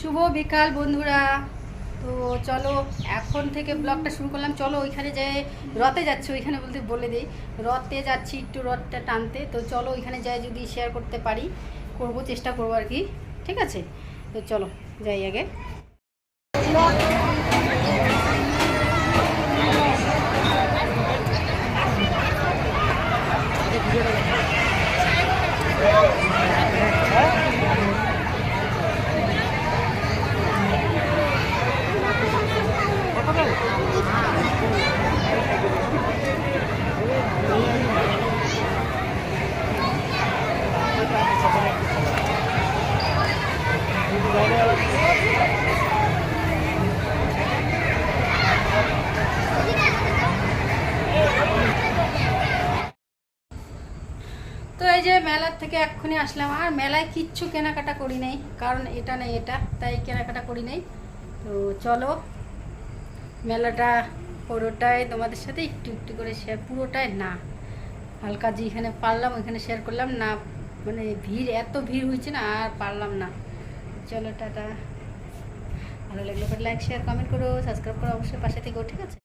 শুভ বিকাল বন্ধুরা। তো চলো, এখন থেকে ব্লগটা শুরু করলাম। চলো, ওইখানে যে রথে যাচ্ছি, ওইখানে বলতে বলে দিই। রথে যাচ্ছি একটু রথটা টানতে। তো চলো, ওইখানে যাই, যদি শেয়ার করতে পারি, করব, চেষ্টা করব আর কি। ঠিক আছে? তো চলো, যাই আগে। তো এই যে মেলার থেকে এক্ষুনি আসলাম, আর মেলায় কিচ্ছু কেনাকাটা করি নাই, কারণ এটা নেই এটা, তাই কেনাকাটা করি নাই। তো চলো মেলাটা পুরোটাই তোমাদের সাথে একটু একটু করে শেয়ার পুরোটাই না। হালকা যেখানে পারলাম, ওইখানে শেয়ার করলাম, না মানে ভিড়, এত ভিড় হয়েছে না, আর পারলাম না। চলো, টাটা। ভালো লাগলে লাইক শেয়ার কমেন্ট করো সাবস্ক্রাইব করো, অবশ্যই পাশে থেকেও ঠিক আছে?